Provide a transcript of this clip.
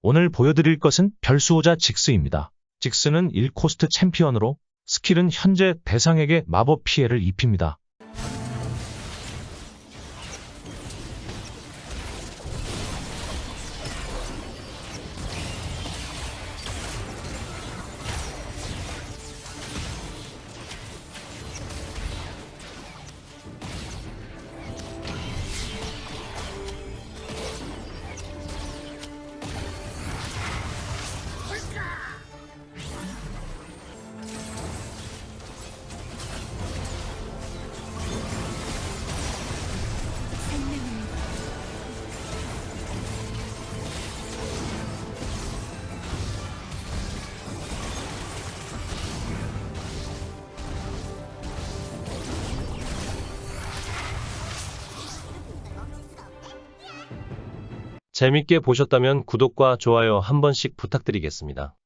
오늘 보여드릴 것은 별수호자 직스입니다. 직스는 1코스트 챔피언으로 스킬은 현재 대상에게 마법 피해를 입힙니다. 재밌게 보셨다면 구독과 좋아요 한 번씩 부탁드리겠습니다.